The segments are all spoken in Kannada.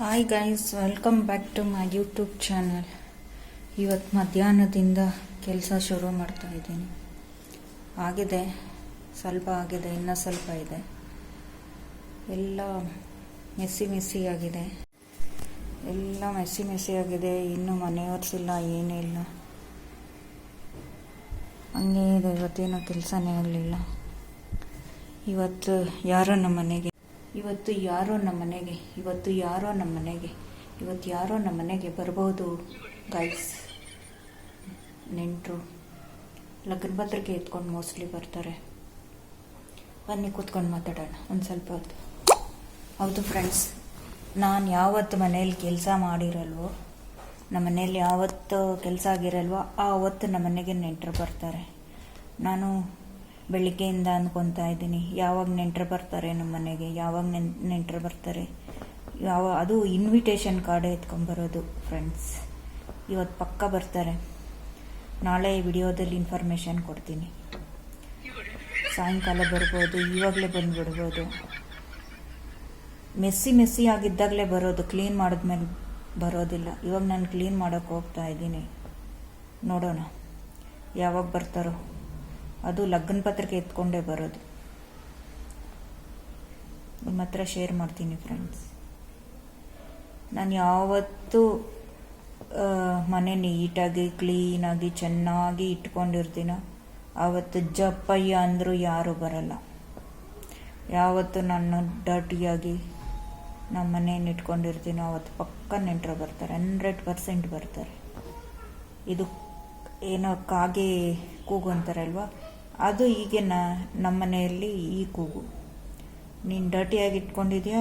Hi guys welcome back to my YouTube channel ಇವತ್ತು ಮಧ್ಯಾಹ್ನದಿಂದ ಕೆಲಸ ಶುರು ಮಾಡ್ತಾ ಇದ್ದೀನಿ. ಆಗಿದೆ, ಸ್ವಲ್ಪ ಆಗಿದೆ, ಇನ್ನೂ ಸ್ವಲ್ಪ ಇದೆ. ಎಲ್ಲ ಮೆಸ್ಸಿ ಮೆಸ್ಸಿ ಆಗಿದೆ. ಎಲ್ಲ ಮೆಸ್ಸಿ ಮೆಸ್ಸಿ ಆಗಿದೆ, ಇನ್ನೂ ಮನೆ ಒರೆಸಿಲ್ಲ ಏನೂ ಇಲ್ಲ. ಹಂಗೆ ಇದೆ, ಇವತ್ತೇನೋ ಕೆಲಸನೇ ಇರಲಿಲ್ಲ. ಇವತ್ತು ಯಾರೋ ನಮ್ಮ ಮನೆಗೆ? ಇವತ್ತು ಯಾರೋ ನಮ್ಮ ಮನೆಗೆ, ಇವತ್ತು ಯಾರೋ ನಮ್ಮ ಮನೆಗೆ, ಇವತ್ತು ಯಾರೋ ನಮ್ಮ ಮನೆಗೆ ಬರ್ಬೋದು ಗೈಸ್ ನೆಂಟರು, ಲಗ್ನ ಎತ್ಕೊಂಡು ಮೋಸ್ಟ್ಲಿ ಬರ್ತಾರೆ. ಬನ್ನಿ ಕೂತ್ಕೊಂಡು ಮಾತಾಡೋಣ, ಒಂದು ಸ್ವಲ್ಪ ಹೊತ್ತು. ಹೌದು ಫ್ರೆಂಡ್ಸ್ ನಾನು ಯಾವತ್ತು ಮನೇಲಿ ಕೆಲಸ ಮಾಡಿರಲ್ವೋ, ನಮ್ಮ ಮನೇಲಿ ಯಾವತ್ತು ಕೆಲಸ ಆಗಿರಲ್ವೋ ಆವತ್ತು ನಮ್ಮ ಮನೆಗೆ ನೆಂಟರು ಬರ್ತಾರೆ. ನಾನು ಬೆಳಿಗ್ಗೆಯಿಂದ ಅನ್ಕೊತಾ ಇದ್ದೀನಿ. ಯಾವಾಗ ನೆಂಟರು ಬರ್ತಾರೆ ನಮ್ಮ ಮನೆಗೆ, ಯಾವಾಗ ನೆನ್, ನೆಂಟರು ಬರ್ತಾರೆ. ಯಾವ, ಅದು ಇನ್ವಿಟೇಷನ್ ಕಾರ್ಡ್ ಎತ್ಕೊಂಬರೋದು ಫ್ರೆಂಡ್ಸ್ ಇವತ್ತು ಪಕ್ಕ ಬರ್ತಾರೆ. ನಾಳೆ ವಿಡಿಯೋದಲ್ಲಿ ಇನ್ಫಾರ್ಮೇಷನ್ ಕೊಡ್ತೀನಿ. ಸಾಯಂಕಾಲ ಬರ್ಬೋದು, ಇವಾಗಲೇ ಬಂದುಬಿಡ್ಬೋದು. ಮೆಸ್ಸಿ ಮೆಸ್ಸಿ ಆಗಿದ್ದಾಗಲೇ ಬರೋದು ಕ್ಲೀನ್ ಮಾಡಿದ್ಮೇಲೆ ಬರೋದಿಲ್ಲ. ಇವಾಗ ನಾನು ಕ್ಲೀನ್ ಮಾಡೋಕ್ಕೆ ಹೋಗ್ತಾ ಇದ್ದೀನಿ. ನೋಡೋಣ. ಯಾವಾಗ ಬರ್ತಾರೋ. ಅದು ಲಗ್ನ ಪತ್ರಿಕೆ ಎತ್ಕೊಂಡೇ ಬರೋದು. ನಿಮ್ಮ ಹತ್ರ ಶೇರ್ ಮಾಡ್ತೀನಿ ಫ್ರೆಂಡ್ಸ್ ನಾನು ಯಾವತ್ತೂ ಮನೆ ನೀಟಾಗಿ ಕ್ಲೀನಾಗಿ ಚೆನ್ನಾಗಿ ಇಟ್ಕೊಂಡಿರ್ತೀನೋ ಆವತ್ತು ಜಪ್ಪಯ್ಯ ಅಂದರೂ ಯಾರೂ ಬರಲ್ಲ. ಯಾವತ್ತು ನಾನು ಡರ್ಟಿಯಾಗಿ ನಮ್ಮ ಮನೆಯನ್ನು ಇಟ್ಕೊಂಡಿರ್ತೀನೋ, ಅವತ್ತು ಪಕ್ಕ ನೆಂಟರು ಬರ್ತಾರೆ ಹಂಡ್ರೆಡ್ ಪರ್ಸೆಂಟ್ ಬರ್ತಾರೆ. ಇದು ಏನೋ ಕಾಗೆ ಕೂಗು ಅಂತಾರಲ್ವ? ಅದು ಹೀಗೆ ನಮ್ಮ ಮನೆಯಲ್ಲಿ ಈ ಕೂಗು. ನೀನು ಡರ್ಟಿಯಾಗಿ ಇಟ್ಕೊಂಡಿದ್ಯಾ?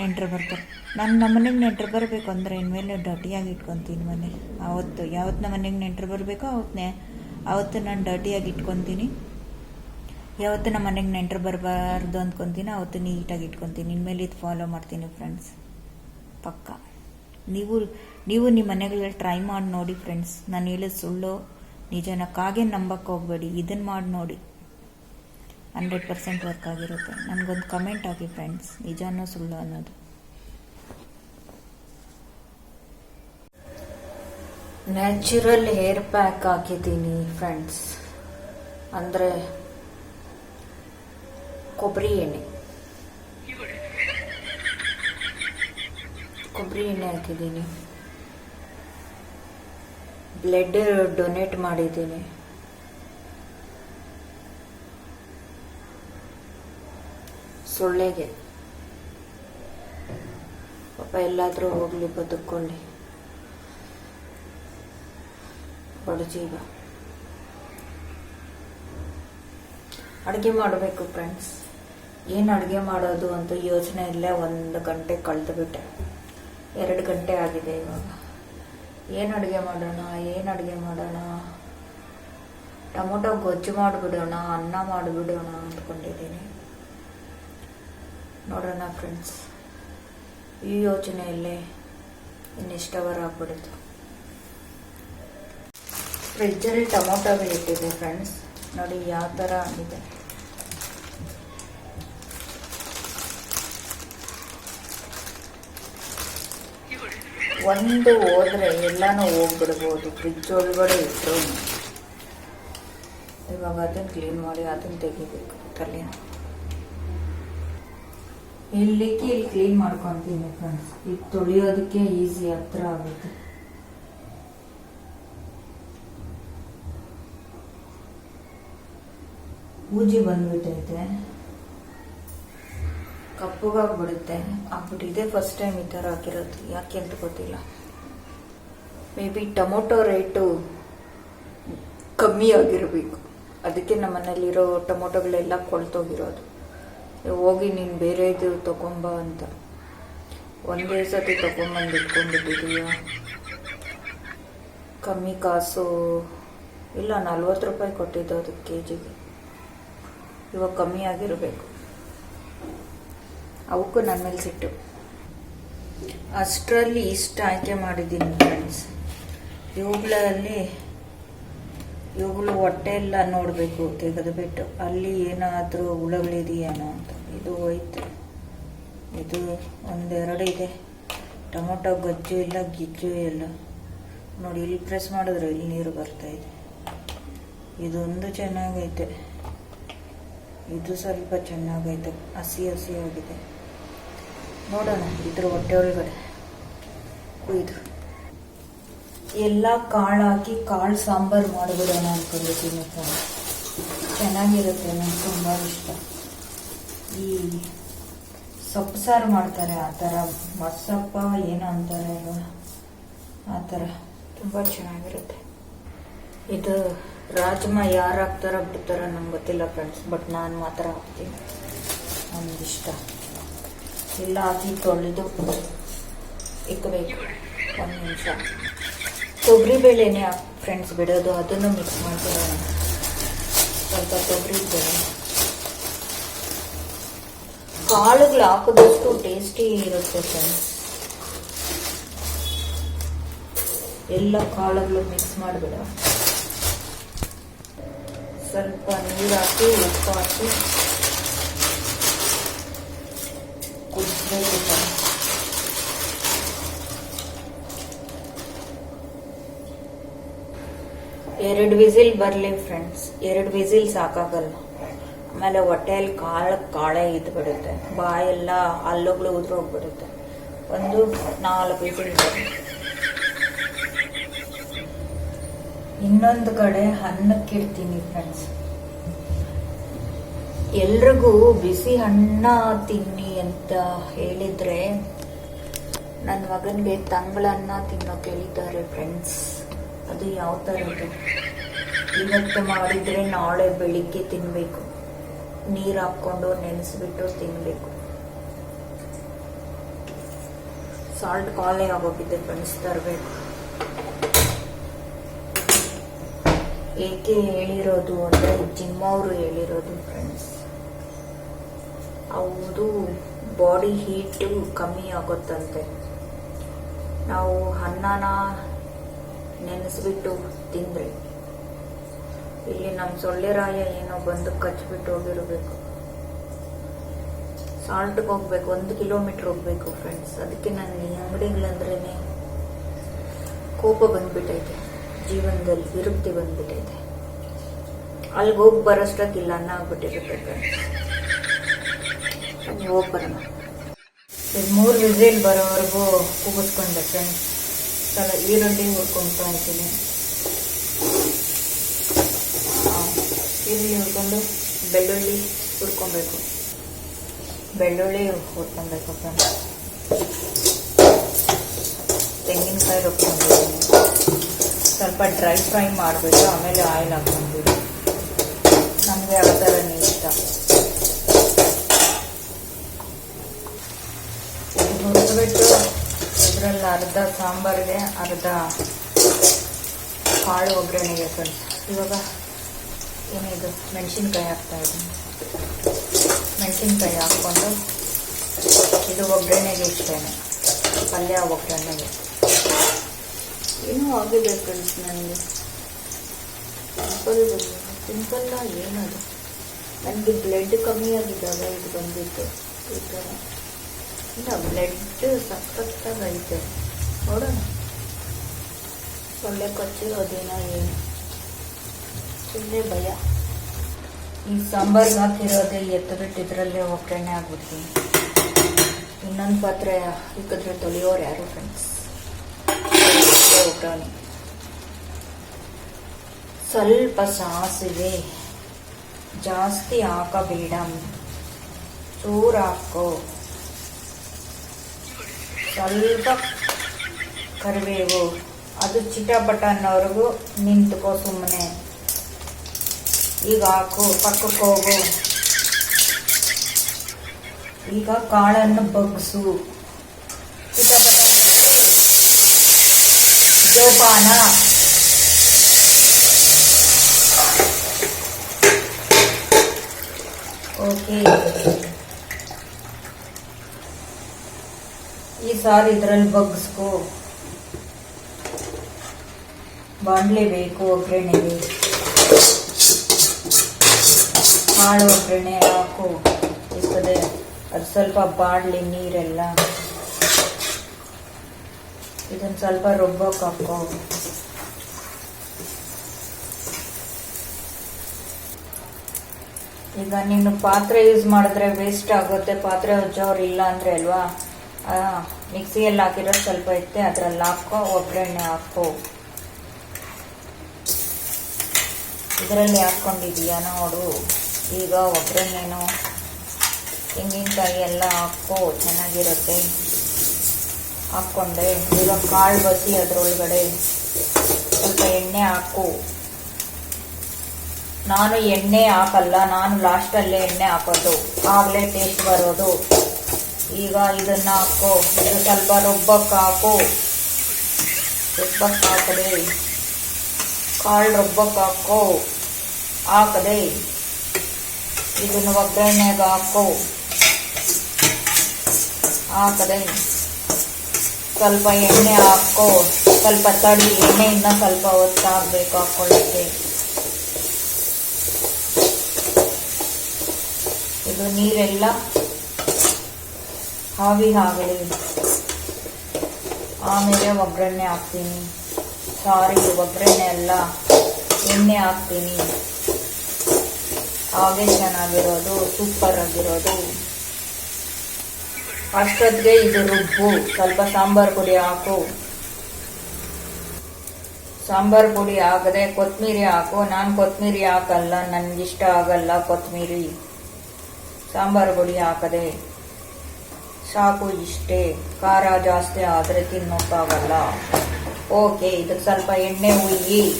ನೆಂಟರು ಬರ್ತಾರೆ. ನಾನು, ನಮ್ಮ ಮನೆಗೆ ನೆಂಟರು ಬರಬೇಕು ಅಂದರೆ ಇನ್ಮೇಲೆ ಡರ್ಟಿಯಾಗಿ ಇಟ್ಕೊತೀನಿ ಮನೆ. ಆವತ್ತು ಯಾವತ್ತು ನಮ್ಮ ಮನೆಗೆ ನೆಂಟರು ಬರಬೇಕೋ ಅವತ್ತೇ ಆವತ್ತು ನಾನು ಡರ್ಟಿಯಾಗಿ ಇಟ್ಕೊತೀನಿ. ಯಾವತ್ತು ನಮ್ಮ ಮನೆಗೆ ನೆಂಟರು ಬರಬಾರ್ದು ಅಂದ್ಕೊತೀನಿ ಅವತ್ತು ನೀಟಾಗಿ ಇಟ್ಕೊತೀನಿ. ಇನ್ಮೇಲೆ ಇದು ಫಾಲೋ ಮಾಡ್ತೀನಿ ಫ್ರೆಂಡ್ಸ್ ಪಕ್ಕ. ನೀವು ನೀವು ನಿಮ್ಮ ಮನೆಗಳಲ್ಲಿ ಟ್ರೈ ಮಾಡಿ ನೋಡಿ ಫ್ರೆಂಡ್ಸ್ ನಾನು ಹೇಳೋದು ಸುಳ್ಳು ನಿಜನ ಕಾಗೆ ನಂಬಕ್ಕೆ ಹೋಗ್ಬೇಡಿ. ಇದನ್ನು ಮಾಡಿ ನೋಡಿ. ಹಂಡ್ರೆಡ್ ಪರ್ಸೆಂಟ್ ವರ್ಕ್ ಆಗಿರುತ್ತೆ. ನನಗೊಂದು ಕಮೆಂಟ್ ಹಾಕಿ ಫ್ರೆಂಡ್ಸ್ ನಿಜನೋ ಸುಳ್ಳು ಅನ್ನೋದು. ನ್ಯಾಚುರಲ್ ಹೇರ್ ಪ್ಯಾಕ್ ಹಾಕಿದ್ದೀನಿ ಫ್ರೆಂಡ್ಸ್ ಅಂದರೆ ಕೊಬ್ಬರಿ ಎಣ್ಣೆ. ಕೊಬ್ಬರಿ ಎಣ್ಣೆ ಹಾಕಿದ್ದೀನಿ. ಬ್ಲಡ್ ಡೊನೇಟ್ ಮಾಡಿದ್ದೀನಿ. ಸೊಳ್ಳೆಗೆ. ಪಾಪ ಎಲ್ಲಾದರೂ ಹೋಗ್ಲಿ ಬದುಕೊಳ್ಳಿ ಬಡಜೀವ ಅಡುಗೆ ಮಾಡಬೇಕು ಫ್ರೆಂಡ್ಸ್ ಏನು ಅಡುಗೆ ಮಾಡೋದು ಅಂತ ಯೋಚನೆ ಇಲ್ಲೇ ಒಂದು ಗಂಟೆ ಕಳೆದುಬಿಟ್ಟೆ. ಎರಡು ಗಂಟೆ ಆಗಿದೆ ಇವಾಗ. ಏನು ಅಡುಗೆ ಮಾಡೋಣ, ಏನು ಅಡುಗೆ ಮಾಡೋಣ? ಟೊಮೊಟೊ ಗೊಜ್ಜು ಮಾಡಿಬಿಡೋಣ, ಅನ್ನ ಮಾಡಿಬಿಡೋಣ ಅಂದ್ಕೊಂಡಿದ್ದೀನಿ. ನೋಡೋಣ ಫ್ರೆಂಡ್ಸ್ ಈ ಯೋಚನೆಯಲ್ಲೇ ಇನ್ನಿಷ್ಟವರ ಆಗ್ಬಿಡುತ್ತೆ? ಫ್ರಿಜ್ಜಲ್ಲಿ ಟೊಮೊಟೊ ಇಟ್ಟಿದೆ ಫ್ರೆಂಡ್ಸ್ ನೋಡಿ ಯಾವ ಥರ ಆಗಿದೆ. ಒಂದು ಹೋದ್ರೆ ಎಲ್ಲನೂ ಹೋಗ್ಬಿಡ್ಬೋದು ಫ್ರಿಜ್ ಒಳಗಡೆ ಇಟ್ಟರು ಇವಾಗ ಅದನ್ನು ಕ್ಲೀನ್ ಮಾಡಿ ಅದನ್ನು ತೆಗಿಬೇಕು ತಲೆನ ಇಲ್ಲಿಕ್ಕೆ ಇಲ್ಲಿ ಕ್ಲೀನ್ ಮಾಡ್ಕೊತೀನಿ ಫ್ರೆಂಡ್ಸ್ ಈಗ ತೊಳಿಯೋದಕ್ಕೆ ಈಸಿ ಹತ್ರ ಆಗುತ್ತೆ. ಬೂಜಿ ಬಂದ್ಬಿಟ್ಟೈತೆ. ಕಪ್ಪಗಾಗ್ಬಿಡುತ್ತೆ. ಇದೇ ಫಸ್ಟ್ ಟೈಮ್ ಈ ಥರ ಹಾಕಿರೋದು. ಯಾಕೆ ಅಂತ ಗೊತ್ತಿಲ್ಲ. ಮೇ ಬಿ ಟೊಮೊಟೊ ರೇಟು ಕಮ್ಮಿ ಆಗಿರಬೇಕು. ಅದಕ್ಕೆ ನಮ್ಮ ಮನೇಲಿರೋ ಟೊಮೊಟೊಗಳೆಲ್ಲ ಕೊಳ್ತೋಗಿರೋದು. ಹೋಗಿ ನೀನು ಬೇರೆದು ತೊಗೊಂಬ ಅಂತ. ಒಂದೇ ಸತಿ ತೊಗೊಂಬಂದು ಇಟ್ಕೊಂಡ್ಬಿಟ್ಟಿದೀಯ? ಕಮ್ಮಿ ಕಾಸು. ಇಲ್ಲ, ನಲ್ವತ್ತು ರೂಪಾಯಿ ಕೊಟ್ಟಿದ್ದು ಅದಕ್ಕೆ ಕೆ ಜಿಗೆ ಇವಾಗ ಕಮ್ಮಿ ಆಗಿರಬೇಕು. ಅವಕ್ಕೂ ನನ್ನ ಮೇಲೆ ಸಿಟ್ಟು. ಅಷ್ಟರಲ್ಲಿ ಇಷ್ಟ ಆಯ್ಕೆ ಮಾಡಿದ್ದೀನಿ ಫ್ರೆಂಡ್ಸ್ ಇವುಗಳಲ್ಲಿ ಇವುಗಳು ಹೊಟ್ಟೆ ಎಲ್ಲ ನೋಡಬೇಕು, ತೆಗೆದುಬಿಟ್ಟು ಅಲ್ಲಿ ಏನಾದರೂ ಹುಳಗಳಿದೆಯೇನೋ ಅಂತ. ಇದು ಹೋಯ್ತು. ಇದು ಒಂದೆರಡು ಇದೆ. ಟೊಮೊಟೊ, ಗೊಜ್ಜು ಇಲ್ಲ, ಗಿಜ್ಜು ಇಲ್ಲ. ನೋಡಿ, ಇಲ್ಲಿ ಪ್ರೆಸ್ ಮಾಡಿದ್ರೆ ಇಲ್ಲಿ ನೀರು ಬರ್ತಾ ಇದೆ. ಇದೊಂದು ಚೆನ್ನಾಗೈತೆ. ಇದು ಸ್ವಲ್ಪ ಚೆನ್ನಾಗೈತೆ. ಹಸಿ ಹಸಿ ಆಗಿದೆ ನೋಡೋಣ, ಇದ್ರ ಹೊಟ್ಟೆ ಒಳಗಡೆ ಕುಯ್ದು ಎಲ್ಲ ಕಾಳು ಹಾಕಿ ಕಾಳು ಸಾಂಬಾರು ಮಾಡಿಬಿಡೋಣ ಅನ್ಕೊಂಡಿದ್ದೀನಿ ಫ್ರೆಂಡ್ಸ್ ಚೆನ್ನಾಗಿರುತ್ತೆ, ನಂಗೆ ತುಂಬ ಇಷ್ಟ. ಈ ಸೊಪ್ಪು ಸಾರು ಮಾಡ್ತಾರೆ, ಆ ಥರ ಮಸಪ್ಪ ಏನೋ ಅಂತಾರೆ ಆ ಥರ. ತುಂಬ ಚೆನ್ನಾಗಿರುತ್ತೆ. ಇದು ರಾಜ್ಮಾ ಯಾರು ಹಾಕ್ತಾರೋ ಬಿಡ್ತಾರೋ ನಂಗೆ ಗೊತ್ತಿಲ್ಲ ಫ್ರೆಂಡ್ಸ್ ಬಟ್ ನಾನು ಮಾತ್ರ ಹಾಕ್ತೀನಿ. ನನಗಿಷ್ಟ ಎಲ್ಲ ಹಾಕಿ ತೊಳೆದು ಇಕ್ಕಬೇಕು ಒಂದು ನಿಮಿಷ. ತೊಗರಿಬೇಳೆನೇ ಫ್ರೆಂಡ್ಸ್ ಬಿಡೋದು, ಅದನ್ನು ಮಿಕ್ಸ್ ಮಾಡ್ಕೊಳ್ಳೋಣ. ಸ್ವಲ್ಪ ತೊಗರಿ ಬೇಳೆ. ಕಾಳುಗಳು ಹಾಕಿದಷ್ಟು ಟೇಸ್ಟಿ ಇರುತ್ತೆ ಫ್ರೆಂಡ್ಸ್ ಎಲ್ಲ ಕಾಳುಗಳು ಮಿಕ್ಸ್ ಮಾಡಿಬಿಡ. ಸ್ವಲ್ಪ ನೀರು ಹಾಕಿ, ಉಪ್ಪು ಹಾಕಿ ಕುದಿಸ್ಬೇಕು ಫ್ರೆಂಡ್ಸ್ ಎರಡು ವಿಸಿಲ್ ಬರಲಿ ಫ್ರೆಂಡ್ಸ್ ಎರಡು ವಿಸಿಲ್ ಸಾಕಾಗಲ್ಲ. ಆಮೇಲೆ ಹೊಟ್ಟೆಯಲ್ಲಿ ಕಾಳು ಕಾಳೆ ಇದ್ದು ಬಿಡುತ್ತೆ ಬಾಯೆಲ್ಲ ಹಲ್ಲುಗಳು ಉದುರೋಗ್ಬಿಡುತ್ತೆ ಒಂದು ನಾಲ್ಕು ವಿಸಿಲ್ ಇನ್ನೊಂದು ಕಡೆ ಹಣ್ಣಕ್ಕಿಡ್ತೀನಿ ಫ್ರೆಂಡ್ಸ್ ಎಲ್ರಿಗೂ ಬಿಸಿ ಹಣ್ಣ ತಿನ್ನಿ. ಅಂತ ಹೇಳಿದ್ರೆ ನನ್ನ ಮಗನಿಗೆ ತಂಗಳನ್ನ ತಿನ್ನೋಕೆ ಹೇಳಿದ್ದಾರೆ ಫ್ರೆಂಡ್ಸ್ ಅದು ಯಾವ ಥರದ್ದು ಇವತ್ತು ಮಾಡಿದ್ರೆ ನಾಳೆ ಬೆಳಿಗ್ಗೆ ತಿನ್ನಬೇಕು ನೀರು ಹಾಕ್ಕೊಂಡು ನೆನೆಸ್ಬಿಟ್ಟು ತಿನ್ನಬೇಕು ಸಾಲ್ಟ್ ಕಾಲೇ ಆಗೋಗಿದೆ ಫ್ರೆಂಡ್ಸ್ ತರಬೇಕು. ಏಕೆ ಹೇಳಿರೋದು ಅಂದರೆ ಜಿಮ್ಮವರು ಹೇಳಿರೋದು ಫ್ರೆಂಡ್ಸ್ ಹೌದು. ಬಾಡಿ ಹೀಟು ಕಮ್ಮಿ ಆಗುತ್ತಂತೆ. ನಾವು ಅನ್ನನ ನೆನೆಸ್ಬಿಟ್ಟು ತಿಂದ್ರೆ ಇಲ್ಲಿ ನಮ್ಮ ಸೊಳ್ಳೆರಾಯ ಏನೋ ಬಂದು ಕಚ್ಬಿಟ್ಟು ಹೋಗಿರಬೇಕು. ಸಾಲ್ಟ್ಗೆ ಹೋಗ್ಬೇಕು. ಒಂದು ಕಿಲೋಮೀಟ್ರ್ ಹೋಗ್ಬೇಕು ಫ್ರೆಂಡ್ಸ್ ಅದಕ್ಕೆ ನನ್ನ ಈ ಅಂಗಡಿಗಳಂದ್ರೇ ಕೋಪ ಬಂದ್ಬಿಟ್ಟೈತೆ ಜೀವನದಲ್ಲಿ ವಿರುಕ್ತಿ ಬಂದ್ಬಿಟ್ಟೈತೆ ಅಲ್ಲಿಗೆ ಹೋಗಿ ಬರೋಷ್ಟಕ್ಕಿಲ್ಲ. ಅನ್ನ ಆಗ್ಬಿಟ್ಟಿರುತ್ತೆ ಫ್ರೆಂಡ್ಸ್ ನೀವು ಹೋಗಿ ಮೂರು ವಿಸಿಲ್ ಬರೋವರೆಗೂ ಕೂಗಿಸ್ಕೊಂಡೆ ಫ್ರೆಂಡ್ಸ್ ಸಲ ಈರುಳ್ಳಿ ಹುರ್ಕೊಳ್ತಾ ಇದ್ದೀನಿ. ಈರುಳ್ಳಿ ಹುರ್ಕೊಂಡು ಬೆಳ್ಳುಳ್ಳಿ ಹುರ್ಕೊಬೇಕು. ಬೆಳ್ಳುಳ್ಳಿ ಹುರ್ಕೊಬೇಕು ಫ್ರೆಂಡ್ಸ್ ತೆಂಗಿನಕಾಯಿ ರುಬ್ಕೊಂಡಿದ್ದೀನಿ. ಸ್ವಲ್ಪ ಡ್ರೈ ಫ್ರೈ ಮಾಡಬೇಕು ಆಮೇಲೆ ಆಯಿಲ್ ಹಾಕ್ಕೊಂಡಿದ್ದೀನಿ. ನಮಗೆ ಯಾವ ಥರನೇ ಇಷ್ಟ? ಹುರಿದ್ಬಿಟ್ಟು ಅದರಲ್ಲಿ ಅರ್ಧ ಸಾಂಬಾರಿಗೆ ಅರ್ಧ ಕಾಳು ಒಗ್ಗರಣೆಗೆ ಸ್ವಲ್ಪ ಇವಾಗ ಏನಿದು ಮೆಣಸಿನ್ಕಾಯಿ ಹಾಕ್ತಾ ಇದ್ದೀನಿ. ಮೆಣಸಿನ್ಕಾಯಿ ಹಾಕ್ಕೊಂಡು ಇದು ಒಗ್ಗರಣೆಗೆ ಇಷ್ಟೇನೆ ಪಲ್ಯ ಒಗ್ಗರಣೆಗೆ. ಏನೂ ಆಗಿದೆ ಫ್ರೆಂಡ್ಸ್ ನನಗೆ. ಸಿಂಪಲ್ ಸಿಂಪಲ್ಲ ಏನದು? ನನಗೆ ಬ್ಲಡ್ ಕಮ್ಮಿ ಆಗಿದ್ದಾಗ ಇದು ಬಂದಿತ್ತು ಈ ಥರ. ಇಲ್ಲ ಬ್ಲಡ್ ಸಖತ್ತಾಗೈತೆ ನೋಡೋಣ ಸೊಳ್ಳೆ ಕಚ್ಚಿರೋದೇನೋ ಏನು ಸುಮ್ಮನೆ ಭಯ ಈ ಸಾಂಬಾರ್ಗೆ ಹಾಕಿರೋದೇ ಎತ್ತಬಿಟ್ಟು ಇದರಲ್ಲೇ ಒಗ್ಗರಣೆ ಆಗ್ಬಿಡ್ತೀನಿ ಇನ್ನೊಂದು ಪಾತ್ರೆ ಇಕ್ಕಿದ್ರೆ ತೊಳೆಯೋರು ಯಾರು ಫ್ರೆಂಡ್ಸ್ ಒಗ್ಗರಣೆ ಸ್ವಲ್ಪ ಸಾಸಿವೆ ಜಾಸ್ತಿ ಹಾಕಬೇಡ ಚೂರು ಹಾಕೋ ಸ್ವಲ್ಪ ಕರಿಬೇವು. ಅದು ಚಿಟಪಟ ಅನ್ನೋವರೆಗೂ ನಿಂತ್ಕೋ ಸುಮ್ಮನೆ ಈಗ ಹಾಕು, ಪಕ್ಕಕ್ಕೆ ಹೋಗು. ಈಗ ಕಾಳನ್ನು ಬಗ್ಸು ಜೋಪಾನ. ಓಕೆ ಈ ಸಾರು ಇದರಲ್ಲಿ ಬಗ್ಸ್ಕು ಬಾಂಡ್ಲೆ ಬೇಕು ಒಗ್ಗರಣೆಗೆ ಹಾಳು ಒಗ್ಗರಣೆ ಹಾಕು. ಇರ್ತದೆ. ಅದು ಸ್ವಲ್ಪ ಬಾಣಲಿ ನೀರೆಲ್ಲ. ಇದನ್ನ ಸ್ವಲ್ಪ ರುಬ್ಬೋಕೆ ಹಾಕೋ. ಈಗ ನೀನು ಪಾತ್ರೆ ಯೂಸ್ ಮಾಡಿದ್ರೆ ವೇಸ್ಟ್ ಆಗುತ್ತೆ. ಪಾತ್ರೆ ಉಜ್ಜೋರು ಇಲ್ಲ ಅಂದ್ರೆ ಅಲ್ವಾ? ಮಿಕ್ಸಿಯಲ್ಲಿ ಹಾಕಿರೋದು ಸ್ವಲ್ಪ ಇತ್ತೆ ಅದರಲ್ಲಿ ಹಾಕೋ, ಒಗ್ಗರಣೆ ಹಾಕೋ. ಇದರಲ್ಲಿ ಹಾಕ್ಕೊಂಡಿದೀಯ ನೋಡು. ಈಗ ಒಗ್ಗರಣೆನು ತೆಂಗಿನಕಾಯಿ ಎಲ್ಲ ಹಾಕೋ, ಚೆನ್ನಾಗಿರುತ್ತೆ. ಹಾಕ್ಕೊಂಡೆ. ಈಗ ಕಾಳು ಬಸಿ ಅದರೊಳಗಡೆ ಸ್ವಲ್ಪ ಎಣ್ಣೆ ಹಾಕು. ನಾನು ಎಣ್ಣೆ ಹಾಕಲ್ಲ, ನಾನು ಲಾಸ್ಟಲ್ಲೇ ಎಣ್ಣೆ ಹಾಕೋದು. ಆಗಲೇ ಟೇಸ್ಟ್ ಬರೋದು. ಈಗ ಇದನ್ನ ಹಾಕೋ ಇದು ಸ್ವಲ್ಪ ರುಬ್ಬಕ್ಕೆ ಹಾಕು ರುಬ್ಬಕ್ಕೆ ಹಾಕದೆ ಕಾಳು ರುಬ್ಬಕ್ಕೆ ಹಾಕೋ ಹಾಕದೆ ಇದನ್ನು ಒಗ್ಗರಣೆಗೆ ಹಾಕೋ ಹಾಕದೆ ಸ್ವಲ್ಪ ಎಣ್ಣೆ ಹಾಕೋ ಸ್ವಲ್ಪ ತಡಿ ಎಣ್ಣೆ ಇನ್ನ ಸ್ವಲ್ಪ ಹೊತ್ತು ಹಾಕ್ಬೇಕು ಹಾಕೊಳ್ಳೋಕ್ಕೆ ಇದು ನೀರೆಲ್ಲ ಹಾವಿ ಆಗಲಿ ಆಮೇಲೆ ಒಗ್ಗರಣೆ ಹಾಕ್ತೀನಿ. ಸಾರಿ, ಒಗ್ಗರಣೆ ಎಲ್ಲ ಎಣ್ಣೆ ಹಾಕ್ತೀನಿ. ಹಾಗೆ ಚೆನ್ನಾಗಿರೋದು ಸೂಪರ್ ಆಗಿರೋದು. ಅಷ್ಟೊತ್ತಿಗೆ ಇದು ರುಬ್ಬು, ಸ್ವಲ್ಪ ಸಾಂಬಾರು ಪುಡಿ ಹಾಕು. ಸಾಂಬಾರು ಪುಡಿ ಹಾಕದೆ ಕೊತ್ತಂಬರಿ ಹಾಕು. ನಾನು ಕೊತ್ತಂಬರಿ ಹಾಕಲ್ಲ, ನನಗಿಷ್ಟ ಆಗಲ್ಲ ಕೊತ್ತಂಬರಿ ಸಾಂಬಾರು ಪುಡಿ ಹಾಕದೆ. ಸಾಕು ಇಷ್ಟೇ. ಖಾರ ಜಾಸ್ತಿ ಆದರೆ ತಿನ್ನೋಕ್ಕಾಗಲ್ಲ. ಓಕೆ ಇದಕ್ಕೆ ಸ್ವಲ್ಪ ಎಣ್ಣೆ ಹುಯ್ಯಿ.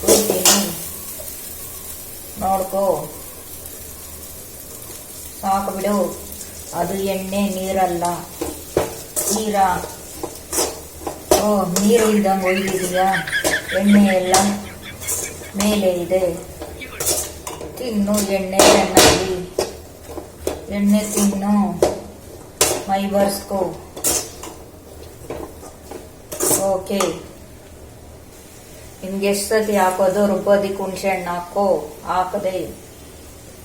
ಹುಯ್ತೀನಿ. ನೋಡ್ಕೋ. ಸಾಕು ಬಿಡು. ಅದು ಎಣ್ಣೆ, ನೀರಲ್ಲ. ನೀರ. ಓ, ನೀರು ಇದ್ದಂಗೆ ಒಯ್ದಿದೀಯಾ ಎಣ್ಣೆ ಎಲ್ಲ ಮೇಲೆ ಇದೆ. ತಿನ್ನು, ಎಣ್ಣೆ ಚೆನ್ನಾಗಿ. ಎಣ್ಣೆ ತಿನ್ನು. ಮೈ ಬರ್ಸ್ಕೋ ಓಕೆ ನಿಮ್ಗೆ ಎಷ್ಟು ಸತಿ ಹಾಕೋದು ರುಬ್ಬೋದಿಕ್ಕೆ ಹುಣಸೆ ಹಣ್ಣು ಹಾಕೋ ಹಾಕದೆ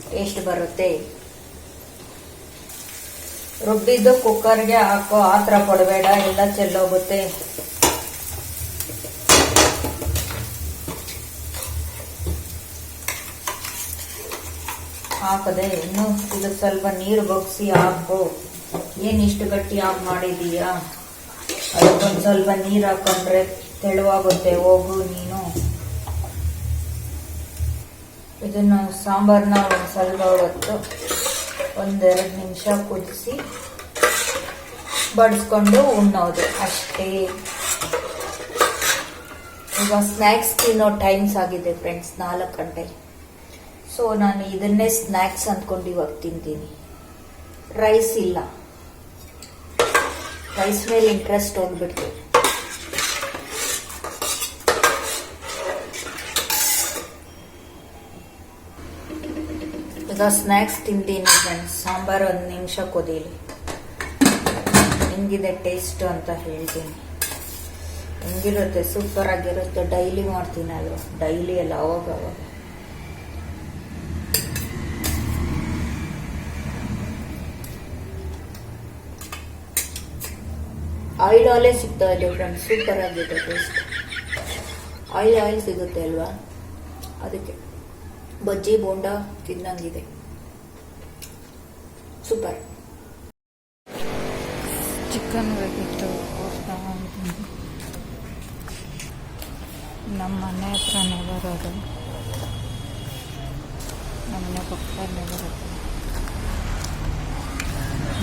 ಟೇಸ್ಟ್ ಬರುತ್ತೆ ರುಬ್ಬಿದ್ದು ಕುಕ್ಕರ್ಗೆ ಹಾಕೋ ಆತರ ಕೊಡಬೇಡ ಎಲ್ಲ ಚೆಲ್ಲೋಗುತ್ತೆ ಹಾಕದೆ ಇನ್ನು ಇದಕ್ಕೆ ಸ್ವಲ್ಪ ನೀರು ಬಗ್ಸಿ ಹಾಕು ಏನ್ ಇಷ್ಟು ಗಟ್ಟಿ ಆಗಿ ಮಾಡಿದೀಯಾ ಅದಕ್ಕೊಂದು ಸ್ವಲ್ಪ ನೀರು ಹಾಕೊಂಡ್ರೆ ತೆಳುವಾಗುತ್ತೆ, ಹೋಗು ನೀನು. ಇದನ್ನ ಸಾಂಬಾರ್ನ ಒಂದು ಸ್ವಲ್ಪ ಹೊತ್ತು ಒಂದೆರಡು ನಿಮಿಷ ಕುದಿಸಿ ಬಡಿಸ್ಕೊಂಡು ಉಣ್ಣೋದು, ಅಷ್ಟೇ. ಈಗ ಸ್ನ್ಯಾಕ್ಸ್ ತಿನ್ನೋ ಟೈಮ್ಸ್ ಆಗಿದೆ ಫ್ರೆಂಡ್ಸ್ ನಾಲ್ಕು ಗಂಟೆ. ಸೊ ನಾನು ಇದನ್ನೇ ಸ್ನ್ಯಾಕ್ಸ್ ಅಂದ್ಕೊಂಡು ಇವಾಗ ತಿಂತೀನಿ. ರೈಸ್ ಇಲ್ಲ. ರೈಸ್ ಮೇಲೆ ಇಂಟ್ರೆಸ್ಟ್ ಹೋಗ್ಬಿಡ್ತು. ಈಗ ಸ್ನ್ಯಾಕ್ಸ್ ತಿಂತೀನಿ ಫ್ರೆಂಡ್ಸ್ ಸಾಂಬಾರು ಒಂದು ನಿಮಿಷ ಕುದೀಲಿ ಹೆಂಗಿದೆ ಟೇಸ್ಟ್ ಅಂತ ಹೇಳ್ತೀನಿ. ಹೆಂಗಿರುತ್ತೆ? ಸೂಪರ್ ಆಗಿರುತ್ತೆ. ಡೈಲಿ ಮಾಡ್ತೀನಿ ಅಲ್ವಾ ಡೈಲಿ ಎಲ್ಲ ಅವಾಗ ಅವಾಗ ಆಯಿಲ್ ಆಯಿಲೇ ಸಿಗ್ತಾ ಇದೆ ಫ್ರೆಂಡ್ಸ್ ಸೂಪರ್ ಆಗಿದೆ ಟೇಸ್ಟ್ ಆಯಿಲ್ ಆಯಿಲ್ ಸಿಗುತ್ತೆ ಅಲ್ವಾ? ಅದಕ್ಕೆ ಬಜ್ಜಿ, ಬೋಂಡ ತಿನ್ನಂಗಿದೆ. ಸೂಪರ್ ಚಿಕನ್ ಬೇಕಿತ್ತು ನಮ್ಮ ಮನೆ ಹತ್ರನೇ ಬರೋದು. ನಮ್ಮನೆ ಪಕ್ಕದಲ್ಲೇ ಬರೋದು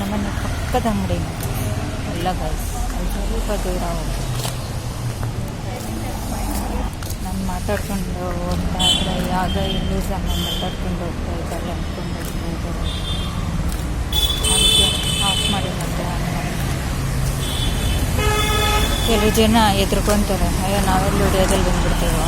ನಮ್ಮನೆ ಪಕ್ಕದ ಅಂಗಡಿ ಎಲ್ಲ ಅಲ್ಲಿ ಸ್ವಲ್ಪ ದೂರ ನಾನು ಮಾತಾಡ್ಕೊಂಡು ಹೋಗ್ತಾ ಇದ್ರೆ ಯಾವುದೋ ಇಲ್ಲಿ ಸಹ ಮಾತಾಡ್ಕೊಂಡು ಹೋಗ್ತಾ ಇದ್ದಾರೆ ಅಂದ್ಕೊಂಡು ಹೋಗ್ತಾ ಇದ್ದಾರೆ. ಆಫ್ ಮಾಡಿ ಮತ್ತೆ ಕೆಲವು ಜನ ಎದುರ್ಕೊಂತಾರೆ ಅಯ್ಯೋ ನಾವೆಲ್ಲ ವಿಡಿಯೋದಲ್ಲಿ ಬಂದ್ಬಿಡ್ತೀವೋ